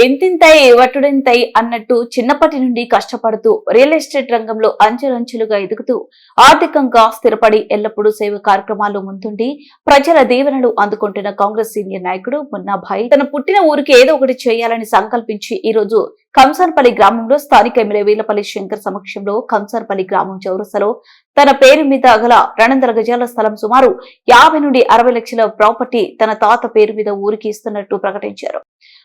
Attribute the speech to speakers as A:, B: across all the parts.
A: ఎంతింతై వటుడింతై అన్నట్టు చిన్నప్పటి నుండి కష్టపడుతూ రియల్ ఎస్టేట్ రంగంలో అంచెలంచెలుగా ఎదుగుతూ ఆర్థికంగా స్థిరపడి ఎల్లప్పుడూ సేవ కార్యక్రమాల్లో ముందుండి ప్రజల దీవెనలు అందుకుంటున్న కాంగ్రెస్ సీనియర్ నాయకుడు మున్నాభాయ్. తన పుట్టిన ఊరికి ఏదో ఒకటి చేయాలని సంకల్పించి ఈ రోజు కంసర్పల్లి గ్రామంలో స్థానిక ఎమ్మెల్యే వీలపల్లి శంకర్ సమక్షంలో కంసర్పల్లి గ్రామం చౌరసలో తన పేరు మీద గల రెండొందల గజాల స్థలం సుమారు యాభై నుండి అరవై లక్షల ప్రాపర్టీ తన తాత పేరు మీద ఊరికి ఇస్తున్నట్టు ప్రకటించారు.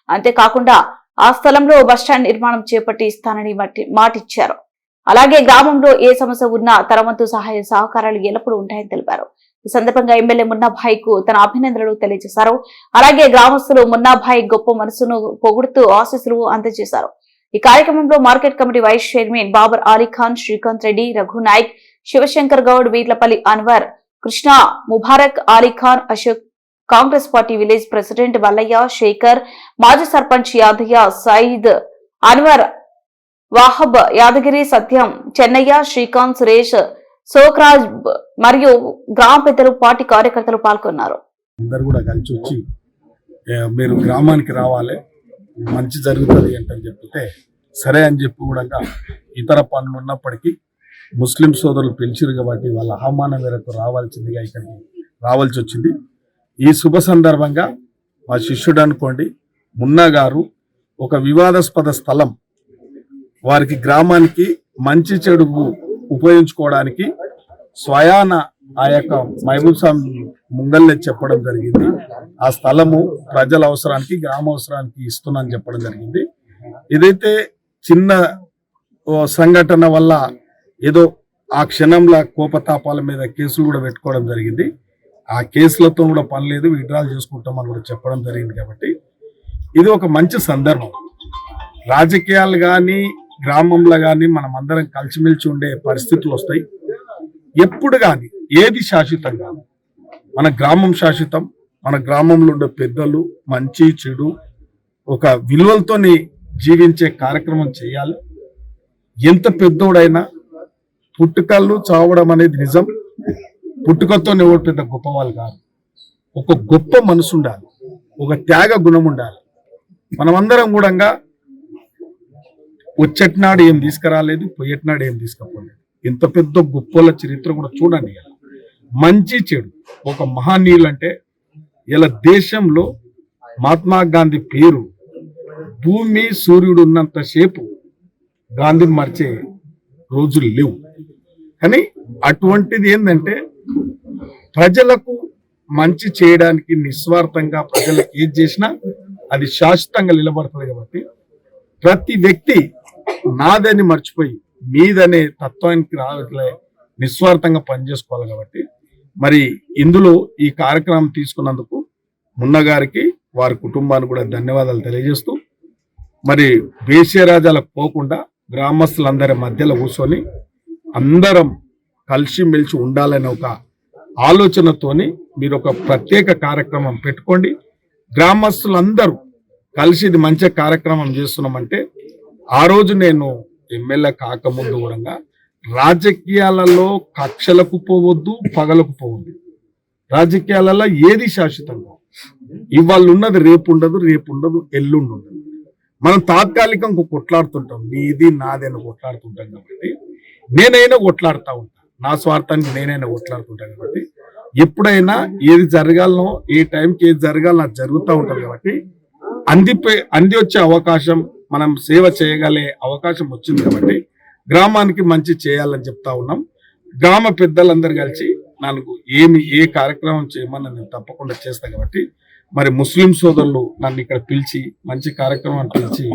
A: అంతేకాకుండా ఆ స్థలంలో బస్టాండ్ నిర్మాణం చేపట్టి ఇస్తానని మాటిచ్చారు. అలాగే గ్రామంలో ఏ సమస్య ఉన్నా తన వంతు సహాయ సహకారాలు ఎల్లప్పుడూ ఉంటాయని తెలిపారు. ఈ సందర్భంగా ఎమ్మెల్యే మున్నాభాయ్కు తన అభినందనలు తెలియజేశారు. అలాగే గ్రామస్తులు మున్నాభాయ్ గొప్ప మనసును పొగుడుతూ ఆశీస్సులు అందజేశారు. ఈ కార్యక్రమంలో market committee vice chairman Babar Alikhan Srikanth Reddy Raghunayak Shivashankar Goud Veerlapalli Anwar Krishna Mubarak Ali Khan Ashok Congress party village president Mallaiah Shekhar మాజీ సర్పంచ్ యాదయ్య సయీద్ అన్వర్ వాహబ్ యాదగిరి సత్యం చెన్నయ్య శ్రీకాంత్ సురేష్ సోక్రాజ్ మరియు గ్రామ పెద్దలు పార్టీ కార్యకర్తలు పాల్గొన్నారు.
B: అందరు కూడా కలిసి వచ్చి మీరు గ్రామానికి రావాలి మంచి జరుగుతుంది అంటే చెప్తే సరే అని చెప్పి కూడా ఇతర పనులు ఉన్నప్పటికీ ముస్లిం సోదరులు పిలిచిరు కాబట్టి వాళ్ళ ఆహ్వానం మేరకు రావాల్సిందిగా ఇక్కడికి రావాల్సి వచ్చింది. ఈ శుభ సందర్భంగా మా శిష్యుడు అనుకోండి మున్నా గారు ఒక వివాదాస్పద స్థలం వారికి గ్రామానికి మంచి చెడుగు ఉపయోగించుకోవడానికి స్వయాన ఆ యొక్క మహబూబ్ స్వామి ముంగల్నే చెప్పడం జరిగింది. ఆ స్థలము ప్రజల అవసరానికి గ్రామ అవసరానికి ఇస్తున్నాను చెప్పడం జరిగింది. ఇదైతే చిన్న ఓ సంఘటన వల్ల ఏదో ఆ క్షణంలో కోపతాపాల మీద కేసులు కూడా పెట్టుకోవడం జరిగింది. ఆ కేసులతో కూడా పని లేదు విడ్రాల్ చేసుకుంటామని కూడా చెప్పడం జరిగింది కాబట్టి. ఇది ఒక మంచి సందర్భం. రాజకీయాలు కానీ గ్రామంలో కానీ మనం అందరం కలిసిమెలిసి ఉండే పరిస్థితులు వస్తాయి. ఎప్పుడు కానీ ఏది శాశ్వతం కాదు. మన గ్రామం శాశ్వతం మన గ్రామంలో ఉండే పెద్దలు మంచి చెడు ఒక విలువలతోని జీవించే కార్యక్రమం చేయాలి. ఎంత పెద్దోడైనా పుట్టుకలు చావడం అనేది నిజం. పుట్టుకతో ఎవరు పెద్ద గొప్పవాళ్ళు కాదు ఒక గొప్ప మనసు ఉండాలి ఒక త్యాగ గుణం ఉండాలి మనమందరం కూడా వచ్చేటినాడు ఏం తీసుకురాలేదు పోయేటినాడు ఏం తీసుకుపోలేదు. ఇంత పెద్ద గొప్పల చరిత్ర కూడా చూడండి మంచి చెడు. ఒక మహానీయులు అంటే ఇలా దేశంలో మహాత్మా గాంధీ పేరు భూమి సూర్యుడు ఉన్నంతసేపు గాంధీని మర్చే రోజులు లేవు. కానీ అటువంటిది ఏంటంటే ప్రజలకు మంచి చేయడానికి నిస్వార్థంగా ప్రజలకు ఏది చేసినా అది శాశ్వతంగా నిలబడుతుంది కాబట్టి ప్రతి వ్యక్తి నాదని మర్చిపోయి మీదనే తత్వానికి రావట్లే నిస్వార్థంగా పనిచేసుకోవాలి కాబట్టి. మరి ఇందులో ఈ కార్యక్రమం తీసుకున్నందుకు మున్నగారికి వారి కుటుంబానికి కూడా ధన్యవాదాలు తెలియజేస్తూ మరి రాజాలకు పోకుండా గ్రామస్తులందరి మధ్యలో కూర్చొని అందరం కలిసిమెలిసి ఉండాలనే ఒక ఆలోచనతోని మీరు ఒక ప్రత్యేక కార్యక్రమం పెట్టుకోండి. గ్రామస్తులందరూ కలిసి ఇది మంచి కార్యక్రమం చేస్తున్నామంటే ఆ రోజు నేను ఎమ్మెల్యే కాకముందు కూడా రాజకీయాలలో కక్షలకు పోవద్దు పగలకు పోవద్దు. రాజకీయాలలో ఏది శాశ్వతంగా? ఇవాళ ఉన్నది రేపు ఉండదు రేపు ఉండదు ఎల్లుండి ఉండదు. మనం తాత్కాలికంగా కొట్లాడుతుంటాం నీది నాది అని కొట్లాడుతుంటాం కాబట్టి. నేనైనా కొట్లాడుతూ ఉంటాను నా స్వార్థానికి నేనైనా కొట్లాడుతుంటాను కాబట్టి. ఎప్పుడైనా ఏది జరగాలనో ఏ టైంకి ఏది జరగాలో జరుగుతూ ఉంటుంది కాబట్టి. అందిపోయి అంది వచ్చే అవకాశం మనం సేవ చేయగలే అవకాశం వచ్చింది కాబట్టి గ్రామానికి మంచి చేయాలని చెప్తా ఉన్నాం. గ్రామ పెద్దలందరూ కలిసి నాకు ఏమి ఏ కార్యక్రమం చేయమని నేను తప్పకుండా చేస్తా కాబట్టి మరి ముస్లిం సోదరులు నన్ను ఇక్కడ పిలిచి మంచి కార్యక్రమం పిలిచి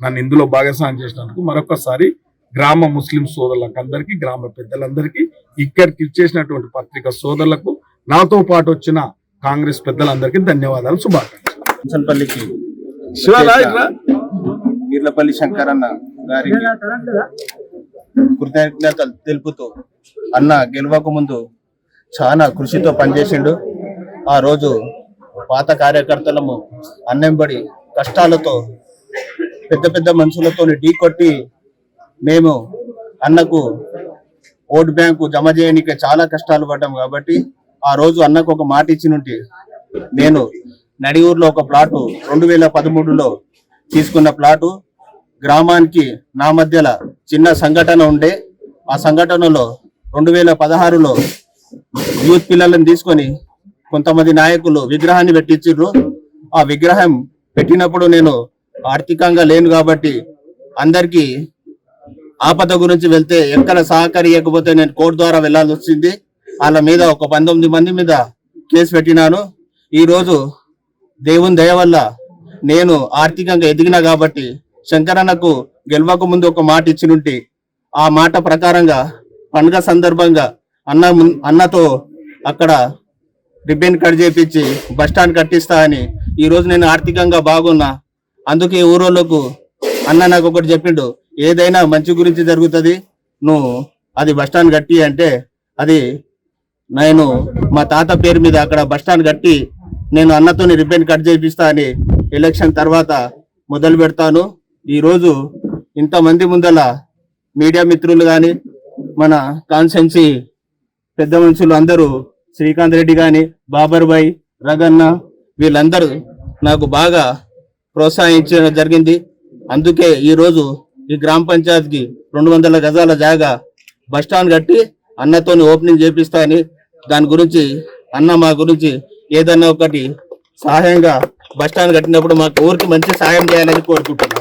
B: నన్ను ఇందులో భాగస్వామ్యం చేసినందుకు మరొకసారి గ్రామ ముస్లిం సోదరులకు అందరికీ గ్రామ పెద్దలందరికీ ఇక్కడికి ఇచ్చేసినటువంటి పత్రిక సోదరులకు నాతో పాటు వచ్చిన కాంగ్రెస్ పెద్దలందరికీ ధన్యవాదాలు శుభాకాంక్షలు.
C: వీర్లపల్లి శంకరన్న గారికి కృతజ్ఞతలు తెలుపుతూ అన్న గెలవక ముందు చాలా కృషితో పనిచేసిండు. ఆ రోజు పాత కార్యకర్తలము అన్నెంబడి కష్టాలతో పెద్ద పెద్ద మనుషులతో ఢీకొట్టి మేము అన్నకు ఓటు బ్యాంకు జమ చేయడానికి చాలా కష్టాలు పడ్డాం కాబట్టి ఆ రోజు అన్నకు ఒక మాట ఇచ్చినుంటి నేను నడియూరులో ఒక ప్లాటు రెండు వేల పదమూడులో తీసుకున్న ప్లాటు గ్రామానికి నా మధ్యల చిన్న సంఘటన ఉండే. ఆ సంఘటనలో రెండు వేల పదహారులో యూత్ పిల్లలను తీసుకొని కొంతమంది నాయకులు విగ్రహాన్ని పెట్టించారు ఆ విగ్రహం పెట్టినప్పుడు నేను ఆర్థికంగా లేను కాబట్టి అందరికీ ఆపద గురించి వెళ్తే ఎక్కడ సహకరియకపోతే నేను కోర్టు ద్వారా వెళ్ళాల్సి వచ్చింది. వాళ్ళ మీద ఒక పంతొమ్మిది మంది మీద కేసు పెట్టినాను. ఈరోజు దేవుని దయ వల్ల నేను ఆర్థికంగా ఎదిగిన కాబట్టి శంకరన్నకు గెలవక ముందు ఒక మాట ఇచ్చినుంటి. ఆ మాట ప్రకారంగా పండుగ సందర్భంగా అన్న అన్నతో అక్కడ రిబ్బన్ కట్ చేపించి బస్ స్టాండ్ కట్టిస్తా అని ఈరోజు నేను ఆర్థికంగా బాగున్నా. అందుకే ఊరోళ్ళకు అన్న నాకు ఒకటి చెప్పిండు ఏదైనా మంచి గురించి జరుగుతుంది నువ్వు అది బస్ స్టాండ్ కట్టి అంటే అది నేను మా తాత పేరు మీద అక్కడ బస్ స్టాండ్ కట్టి నేను అన్నతోని రిబ్బన్ కట్ చేపిస్తా అని ఎలక్షన్ తర్వాత మొదలు పెడతాను. ఈరోజు ఇంతమంది ముందల మీడియా మిత్రులు కానీ మన కాన్సెన్సీ పెద్ద మనుషులు అందరూ శ్రీకాంత్ రెడ్డి కానీ బాబర్ భాయ్ రగన్న వీళ్ళందరూ నాకు బాగా ప్రోత్సహించడం జరిగింది. అందుకే ఈరోజు ఈ గ్రామ పంచాయతీకి రెండు వందల గజాల జాగా బస్ స్టాండ్ కట్టి అన్నతోని ఓపెనింగ్ చేపిస్తా అని దాని గురించి అన్న మా గురించి ఏదన్నా ఒకటి సహాయంగా బస్ స్టాండ్ కట్టినప్పుడు మాకు ఊరికి మంచి సహాయం చేయాలని కోరుకుంటున్నాను